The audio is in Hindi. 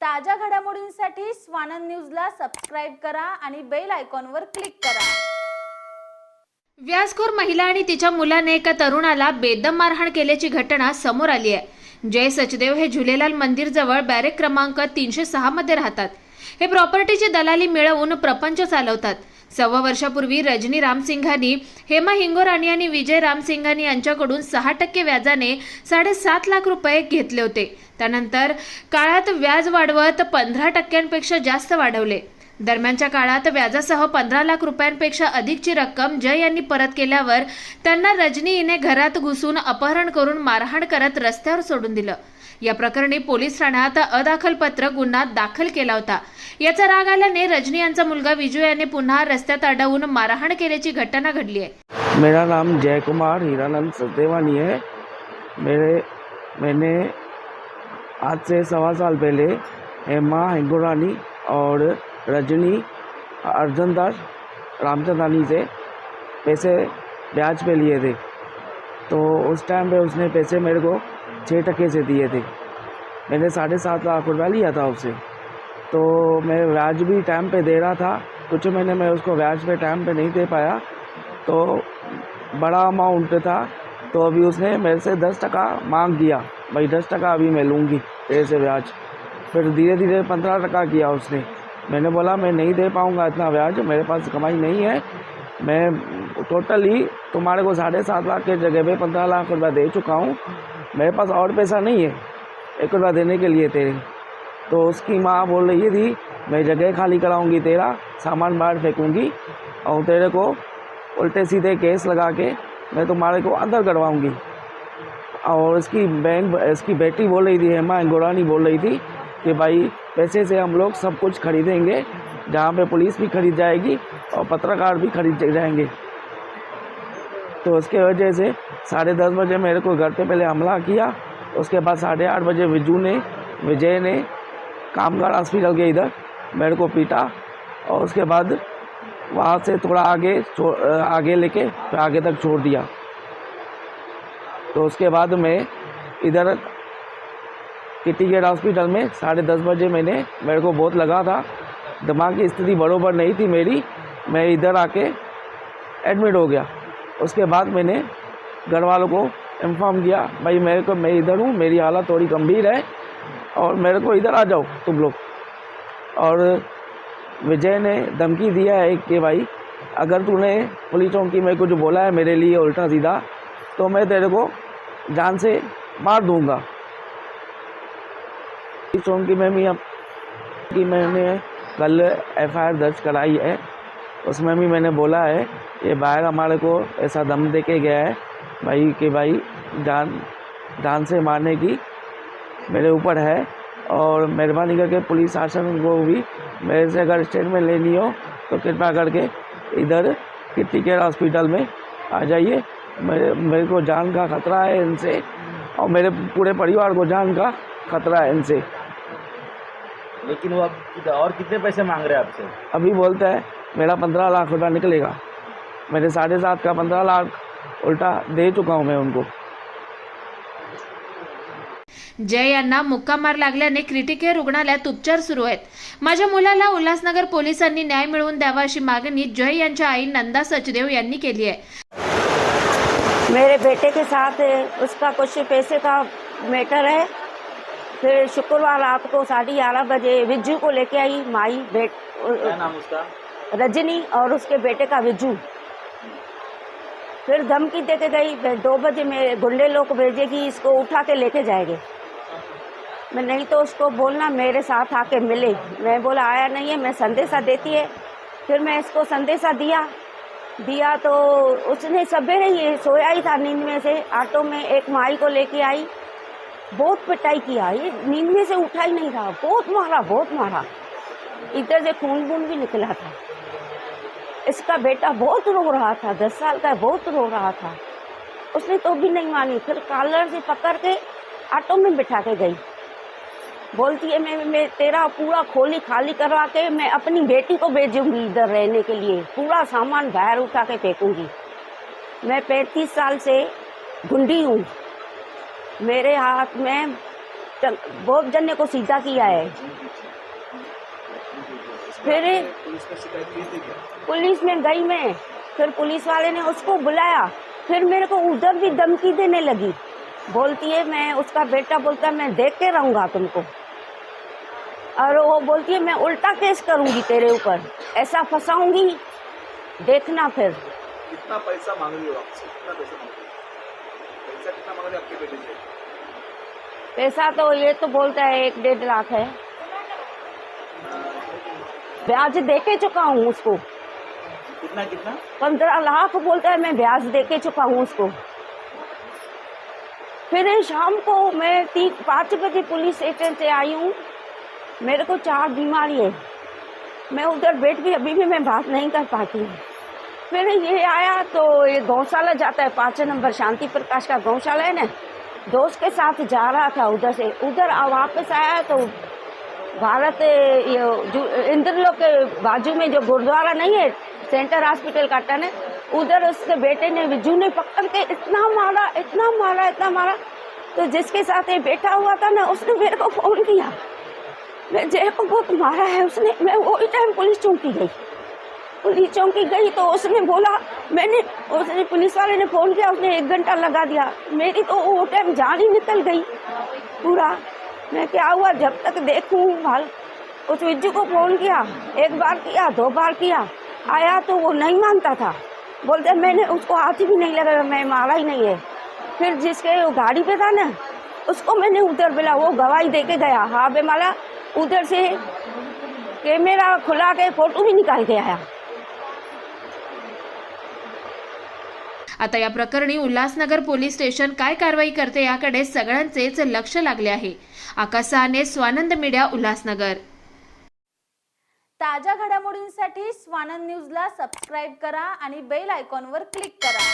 ताज्या घडामोडींसाठी स्वानंद न्यूजला सबस्क्राईब करा आणि बेल आयकॉनवर क्लिक करा. व्यासखोर महिला आणि तिच्या मुलाने एका तरुणाला बेदम मारहाण केल्याची घटना समोर आली आहे. जय सचदेव हे झुलेलाल मंदिर जवळ बॅरेक क्रमांक तीनशे सहा मध्ये राहतात. हे प्रॉपर्टीची दलाली मिळवून प्रपंच चालवतात. सव्वा वर्षापूर्वी रजनी रामसिंघानी हेमा हिंगोराणी आणि विजय रामसिंघानी यांच्याकडून सहा टक्के व्याजाने साडेसात लाख रुपये घेतले होते. त्यानंतर काळात व्याज वाढवत पंधरा टक्क्यांपेक्षा जास्त वाढवले. दरम्यानच्या काळात व्याजासह पंधरा लाख रुपयांपेक्षा अधिकची रक्कम जय यांनी परत केल्यावर त्यांना रजनी हिने घरात घुसून अपहरण करून मारहाण करत रस्त्यावर सोडून दिलं. या प्रकरणी पोलीस ठाण्यात अदाखलपत्र गुन्हा दाखल केला होता. याचा राग आल्याने रजनी यांचा मुलगा विजू याने पुन्हा रस्त्यात अडवून मारहाण केल्याची घटना घडली आहे. मेरा नाम जयकुमार हिरानंद सचदेवानी है. मेरे मैंने आज से सवा साल पहले हेमा हिंगोरानी और रजनी अर्जनदास रामचंदानी से पैसे ब्याज पे लिए थे। तो उस टाइम पे उसने पैसे मेरे को छः टके से दिए थे। मैंने साढ़े सात लाख रुपया लिया था उससे तो मैं ब्याज भी टाइम पे दे रहा था। कुछ महीने मैं उसको ब्याज पे टाइम पे नहीं दे पाया। तो बड़ा अमाउंट था। तो अभी उसने मेरे से दस टका मांग दिया। भाई, दस टका अभी मैं लूँगी तेरे से ब्याज। फिर धीरे धीरे पंद्रह टका किया उसने। मैंने बोला, मैं नहीं दे पाऊँगा इतना ब्याज। मेरे पास कमाई नहीं है। मैं टोटली तुम्हारे को साढ़े सात लाख के जगह पे पंद्रह लाख रुपया दे चुका हूँ। मेरे पास और पैसा नहीं है, एक रुपया देने के लिए तेरे। तो उसकी माँ बोल रही थी, मैं जगह खाली कराऊँगी तेरा, सामान बाहर फेंकूँगी और तेरे को उल्टे सीधे केस लगा के मैं तुम्हारे को अंदर करवाऊँगी। और इसकी बहन इसकी बेटी बोल रही थी, हेमा, गोरानी बोल रही थी कि भाई, पैसे से हम लोग सब कुछ खरीदेंगे जहाँ पे पुलिस भी खरीद जाएगी और पत्रकार भी खरीद जाएँगे। तो उसके वजह से साढ़े दस बजे मेरे को घर पे पहले हमला किया, उसके बाद साढ़े आठ बजे विजू ने, विजय ने, कामगार हॉस्पिटल के इधर मेरे को पीटा, और उसके बाद वहाँ से थोड़ा आगे आगे लेके फिर आगे तक छोड़ दिया। तो उसके बाद मैं इधर किटी गेट हॉस्पिटल में साढ़े दस बजे मैंने, मेरे को बहुत लगा था दिमाग की स्थिति बरोबर नहीं थी मेरी। मैं इधर आके एडमिट हो गया। उसके बाद मैंने घर वालों को इन्फॉर्म किया, भाई, मेरे को, मैं इधर हूँ, मेरी हालत थोड़ी गंभीर है और मेरे को इधर आ जाओ तुम लोग। और विजय ने धमकी दिया है कि, भाई, अगर तूने पुलिस चौकी में कुछ बोला है मेरे लिए उल्टा सीधा तो मैं तेरे को जान से मार दूँगा। पुलिस चौकी में भी अब कि मैंने कल एफआईआर दर्ज कराई है। उसमें भी मैंने बोला है, ये बाहर हमारे को ऐसा दम दे के गया है भाई कि भाई जान जान से मारने की मेरे ऊपर है और मेहरबानी करके पुलिस शासन को भी मेरे से अगर स्टेटमेंट लेनी हो तो कृपया करके इधर किट्टी केयर हॉस्पिटल में आ जाइए। मेरे मेरे को जान का खतरा है इनसे और मेरे पूरे परिवार को जान का खतरा है इनसे। लेकिन वो अब और कितने पैसे मांग रहे हैं आपसे? अभी बोलता है मेरा पंद्रह लाख रुपया निकलेगा। मेरे साढ़े सात का पंद्रह लाख उल्टा दे चुका हूँ मैं उनको। जय यांना मुक्का मार लागल्याने क्रिटिकेअर रुग्णालयात उपचार सुरू आहेत. माझ्या मुलाला उल्हासनगर पोलिसांनी न्याय मिळवून द्यावा अशी मागणी जय यांच्या आई नंदा सचदेव यांनी केली आहे. मेरे बेटे के साथ उसका कुछ पैसे का मैटर है। फिर शुक्रवार रात को साढ़े ग्यारह बजे विज्जू को लेके आई माई बेट क्या नाम उसका? रजनी और उसके बेटे का विज्जू। फिर धमकी दे के गई दो बजे में गुंडे लोग भेजेगी इसको उठा के लेके जाएँगे। मैं नहीं तो उसको बोलना मेरे साथ आके मिले। मैं बोला आया नहीं है मैं संदेशा देती है। फिर मैं इसको संदेशा दिया। दिया तो उसने सवेरे ही सोया ही था नींद में से। ऑटो में एक माई को लेके आई। बहुत पिटाई किया। ये नींद में से उठा ही नहीं रहा। बहुत मारा बहुत मारा। इधर से खून वून भी निकला था। इसका बेटा बहुत रो रहा था। दस साल का बहुत रो रहा था। उसने तो भी नहीं मानी। फिर कॉलर से पकड़ के ऑटो में बिठा के गई। बोलती है, मैं मैं तेरा पूरा खोली खाली करवा के मैं अपनी बेटी को भेजूँगी इधर रहने के लिए। पूरा सामान बाहर उठा के फेंकूँगी। मैं पैंतीस साल से गुंडी हूँ। मेरे हाथ में बहुत जने को सीधा किया है। फिर पुलिस में गई मैं, फिर पुलिस वाले ने उसको बुलाया, फिर मेरे को उधर भी धमकी देने लगी। बोलती है, मैं उसका बेटा बोलता है, मैं देख के रहूँगा तुमको। और वो बोलती है, मैं उल्टा केस करूँगी तेरे ऊपर, ऐसा फंसाऊँगी, देखना फिर। कितना पैसा मांग रही हो आपसे पैसा कितना मांग रही आपके बेटे से? पैसा तो ये तो बोलता है एक डेढ़ लाख है। ब्याज दे के चुका हूँ उसको। कितना कितना? पंद्रह लाख बोलता है मैं ब्याज दे के चुका हूँ उसको। फिर शाम को मैं तीन पाँच बजे पुलिस स्टेशन से आई हूँ। मेरे को चार बीमारी है। मैं उधर बैठ भी अभी भी मैं बात नहीं कर पाती हूँ। फिर ये आया तो ये गौशाला जाता है पाँच नंबर शांति प्रकाश का गौशाला है ना। दोस्त के साथ जा रहा था उधर से। उधर वापस आया तो भारत ये जो इंद्रलोक के बाजू में जो गुरुद्वारा नहीं है, सेंटर हॉस्पिटल का टन है उधर उसके बेटे ने विजू ने पकड़ के इतना मारा इतना मारा इतना मारा। तो जिसके साथ ये बैठा हुआ था ना, उसने मेरे को फ़ोन किया। मैं जय को बहुत मारा है उसने, मैं वही टाइम पुलिस चौकी गई। पुलिस चौकी गई तो उसने बोला, मैंने, उसने पुलिस वाले ने फ़ोन किया, उसने एक घंटा लगा दिया। मेरी तो वो टाइम जान ही निकल गई। पूरा, मैं क्या हुआ, जब तक देखूँ हाल उस विज्जू को फ़ोन किया, एक बार किया, दो बार किया, आया तो वो नहीं मानता था। बोलते, मैंने उसको हाथ भी नहीं लगा मैं मारा ही नहीं है। फिर जिसके वो गाड़ी पे था ना, उसको मैंने उधर बोला, वो गवाही दे के गया। हाँ बे माला उधर से कैमरा खुला के फ़ोटो भी निकाल के आया। आता या प्रकरणी उल्हासनगर पोलीस स्टेशन काय कारवाई करते याकडे सगळ्यांचेच लक्ष लागले आहे. आकाश सहाने स्वानंद मीडिया उल्हासनगर. ताज्या घडामोडींसाठी स्वानंद न्यूजला सबस्क्राईब करा आणि बेल आयकॉनवर क्लिक करा.